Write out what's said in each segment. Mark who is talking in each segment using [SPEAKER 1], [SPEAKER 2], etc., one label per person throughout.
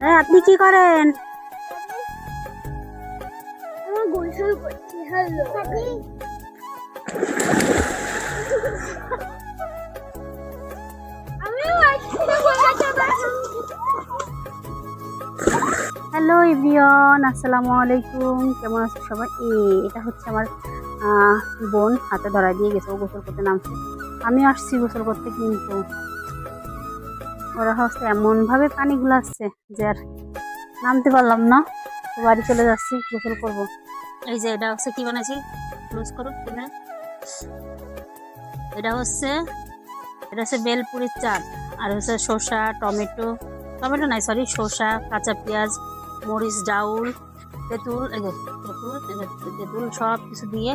[SPEAKER 1] এই, আপনি কি করেন?
[SPEAKER 2] গোসল করছি হ্যালো
[SPEAKER 1] হ্যালো এভরিওয়ান আসসালামু আলাইকুম। কেমন আছো সবাই? এটা হচ্ছে আমার আহ, বোন হাতে ধরা দিয়ে গেছে ও গোসল করতে নামছে। আমি আসছি গোসল করতে কিন্তু। ওরা হচ্ছে এমনভাবে পানি গুলাচ্ছে যে আর নামতে পারলাম না। বাড়ি চলে যাচ্ছি, গোসল করব। এই যে এটা হচ্ছে কি বানাইছি ক্লোজ করো তুমি এটা হচ্ছে এটা হচ্ছে বেলপুরির চাট। আর হচ্ছে শসা, টমেটো। টমেটো নাই সরি শসা, কাঁচা পেঁয়াজ, মরিচ, ডাউল, তেঁতুল তেঁতুল তেঁতুল সব কিছু দিয়ে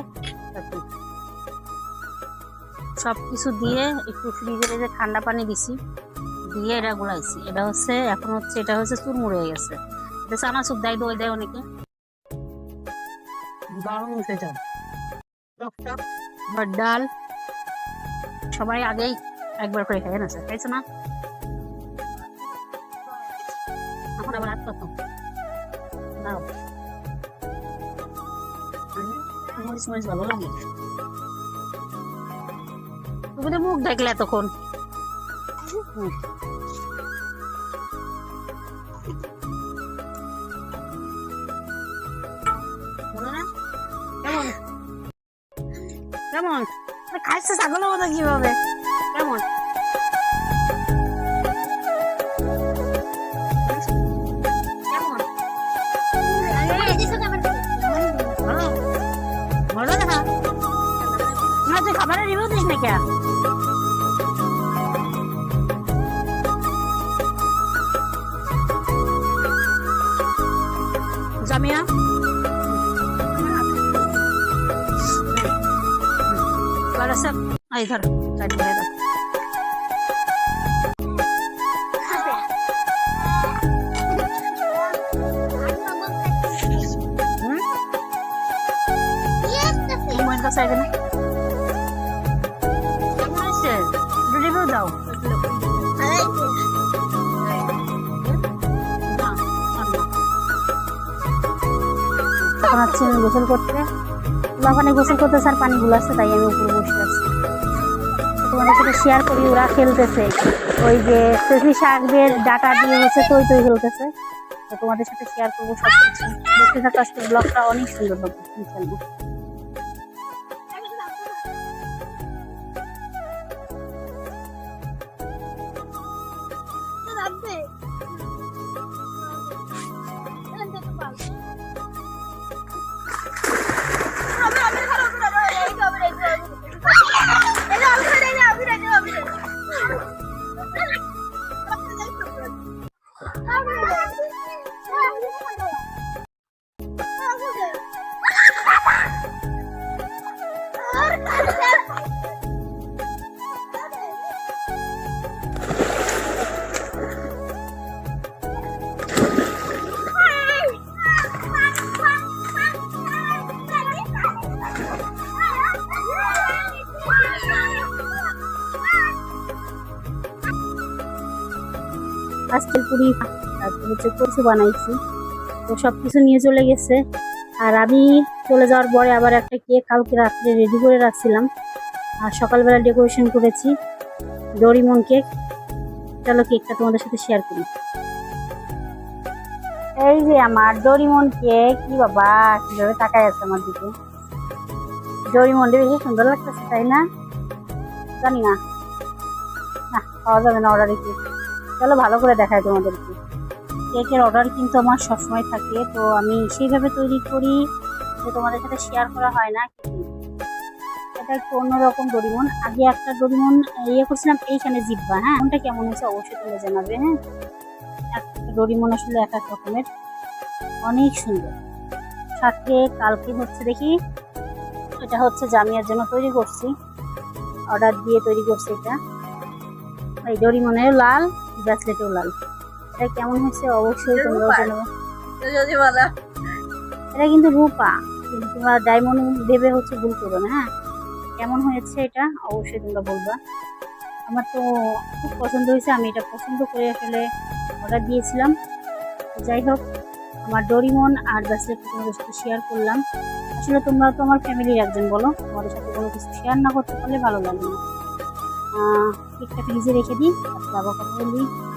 [SPEAKER 1] সব কিছু দিয়ে একটু ফ্রিজে রেখে ঠান্ডা পানি দিছি। দিয়ে এটা গুলাইছি। এটা হচ্ছে, এখন হচ্ছে, এটা হচ্ছে চুরমুড়ে হয়ে গেছে। এটা চানা স্যুপ দেয়, দই দেয় অনেকে। দারুণ উঠে যান ডাল, সবাই আগেই একবার করে খাই না স্যার খাইছো না? এখন আবার হাত কত নাও মরিচ মরিচ ভালো লাগে। তুমি তো মুখ দেখলে এতক্ষণ? কেমন কেমন খাইছে ছাগলের মতো কীভাবে? কেমন খাবারের রিভিউ দিস না কে জামিয়া এবার আছে এই ধর চাট দিয়ে দাও হুম তোমার কাছে এখন আমি গোসল করতে। ওখানে গোসল করতে স্যার পানি গুলাচ্ছে তাই আমি উপরে বসে আছি। তোমাদের সাথে শেয়ার করি, ওরা খেলতেছে। ওই যে কৃষি শাকের ডাটা দিয়ে হচ্ছে তৈ তৈ খেলতেছে। তো তোমাদের সাথে শেয়ার করব সব কিছু দেখতে থাকো আজকের ব্লগটা অনেক সুন্দর হবে। ইনশাল্লাহ আজকের পুরি তারপর হচ্ছে কচু বানাইছি। তো সব কিছু নিয়ে চলে গেছে। আর আমি চলে যাওয়ার পরে আবার একটা কেক কালকে রাত্রে রেডি করে রাখছিলাম। আর সকালবেলা ডেকোরেশন করেছি ডরিমন কেক। চলো কেকটা তোমাদের সাথে শেয়ার করি। এই যে আমার ডরিমন কেক, কি বাবা, কীভাবে তাকায় আছে আমার দিকে। ডরিমনটা বেশি সুন্দর লাগতেছে, তাই না? জানি না। না পাওয়া যাবে না অর্ডারে কেক। চলো ভালো করে দেখাই তোমাদেরকে। কেকের অর্ডার কিন্তু আমার সবসময় থাকে, তো আমি সেইভাবে তৈরি করি যে তোমাদের সাথে শেয়ার করা হয় না। এটা একটু অন্যরকম ডরিমন আগে একটা ডরিমন ইয়ে করছিলাম এইখানে জিব্বা হ্যাঁ? কোনটা কেমন হয়েছে অবশ্যই তোমরা জানাবে হ্যাঁ? একটা ডরিমন আসলে এক এক রকমের। অনেক সুন্দর। সাথে কালকে হচ্ছে দেখি, এটা হচ্ছে জামিয়ার জন্য তৈরি করছি। অর্ডার দিয়ে তৈরি করছি এটা। এই ডরিমনেও লাল ব্রেসলেটেও লাল। এটা কেমন হয়েছে অবশ্যই তোমরা
[SPEAKER 2] যদি বলো
[SPEAKER 1] এটা কিন্তু রূপা। কিন্তু তোমরা ডায়মন্ড ভেবে হচ্ছে ভুল করবে না হ্যাঁ? কেমন হয়েছে এটা অবশ্যই তোমরা বলবা। আমার তো খুব পছন্দ হয়েছে আমি এটা পছন্দ করে আসলে অর্ডার দিয়েছিলাম। যাই হোক আমার ডোরিমন আর ব্যাসলেট তোমাদের সাথে শেয়ার করলাম। আসলে তোমরা তো আমার ফ্যামিলির একজন বলো? তোমাদের সাথে কোনো কিছু শেয়ার না করতে পারলে ভালো লাগবে না। কেকটা ফ্রিজে রেখে দিই তারপরে আবার কথা